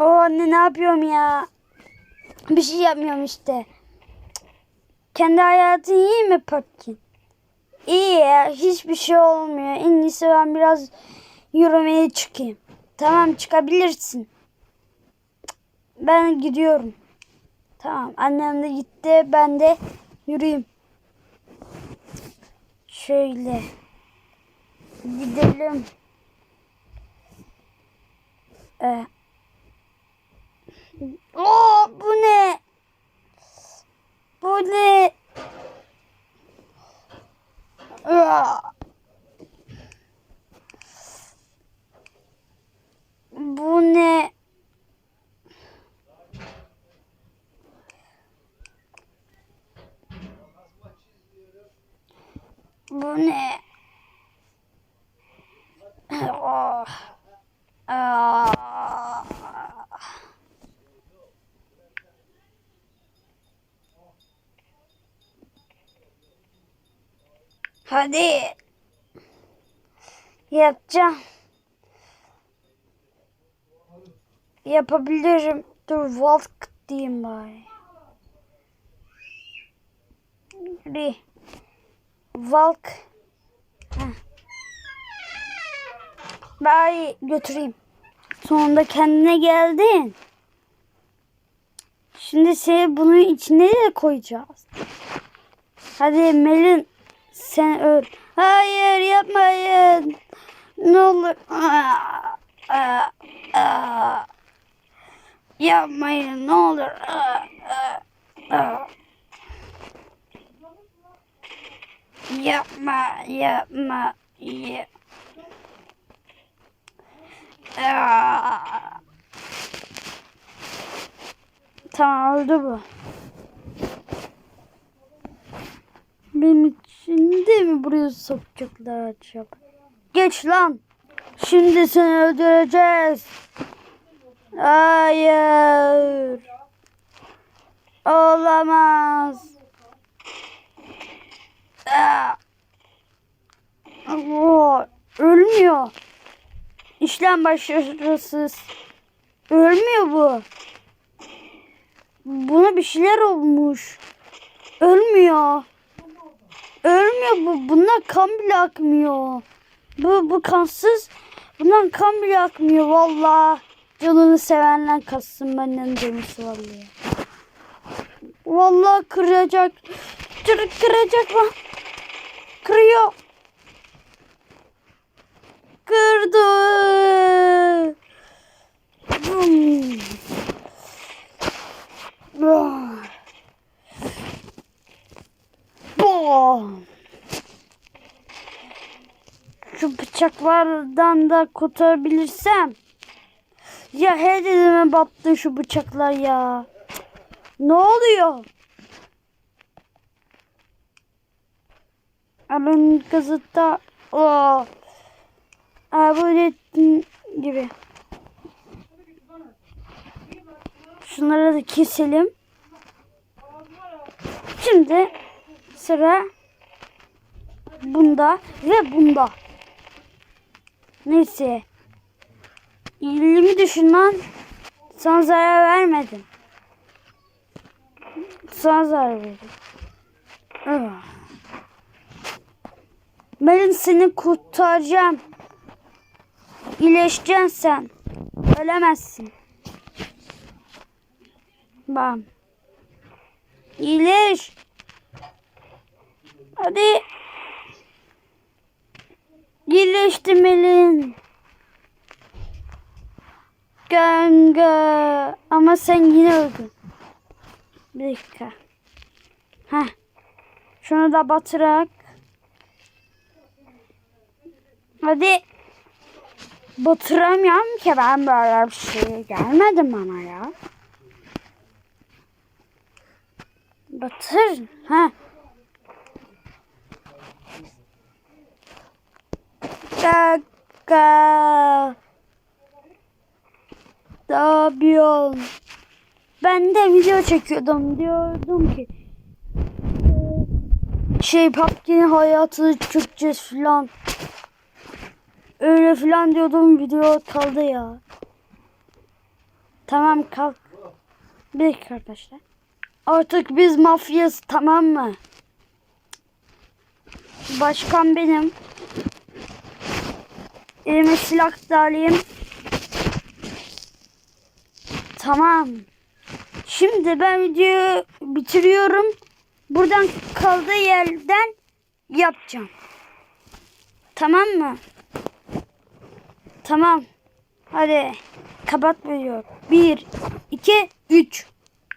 O anne ne yapıyorum ya? Bir şey yapmıyorum işte. Kendi hayatın iyi mi Pumpkin? İyi ya. Hiçbir şey olmuyor. En iyisi ben biraz yürümeye çıkayım. Tamam çıkabilirsin. Ben gidiyorum. Tamam annem de gitti. Ben de yürüyeyim. Şöyle. Gidelim. Ee, Oo, bu ne? Bu ne? Bu ne? Bu ne? Hadi. Yapacağım. Yapabilirim. Dur walk diyeyim bari. Hadi. Walk. Bari götüreyim. Sonunda kendine geldin. Şimdi seni bunun içine de koyacağız. Hadi Melin sen öl. Hayır yapmayın. Ne olur. Yapmayın ne olur. Yapma yapma. Ya. Aa. Tamam öldü bu. Benim de mi buraya sokacaklar acaba? Geç lan. Şimdi seni öldüreceğiz. Hayır. Olamaz. Oo, ölmüyor. İşlem başarısız. Ölmüyor bu. Buna bir şeyler olmuş. Ölmüyor. Ölmüyor bu. Bundan kan bile akmıyor. Bu, bu kansız. Bundan kan bile akmıyor valla. Canını sevenler kassın benden demesi vallahi. Vallahi kıracak. Kır, kıracak lan. Kırıyor. Şu bıçaklardan da kurtarabilirsem. Ya her dediğime battı şu bıçaklar ya. Ne oluyor? Alın. Oh. Aa, böyle gibi. Şunları da keselim. Şimdi sıra bunda ve bunda. Neyse. İyiliğimi düşün lan. Sana zarar vermedim. Sana zarar verdim. Evet. Ben seni kurtaracağım. İyileşeceksin sen. Ölemezsin. Bam. İyileş. Hadi. İyileştim elin. Ganga. Ama sen yine öldün. Bir dakika. Heh. Şunu da batırak. Hadi. Batıramıyorum ki ben böyle bir şey gelmedim bana ya. Batır. Ha. Kaka. Ne yapıyorsun? Ben de video çekiyordum. Diyordum ki şey Pumpkin'in hayatını çökeceğiz falan. Öyle falan diyordum video kaldı ya. Tamam kalk. Bir dakika arkadaşlar. Artık biz mafyası tamam mı? Başkan benim. Elime silah da alayım. Tamam. Şimdi ben videoyu bitiriyorum. Buradan kaldığı yerden yapacağım. Tamam mı? Tamam. Hadi kapat video. 1, 2, 3.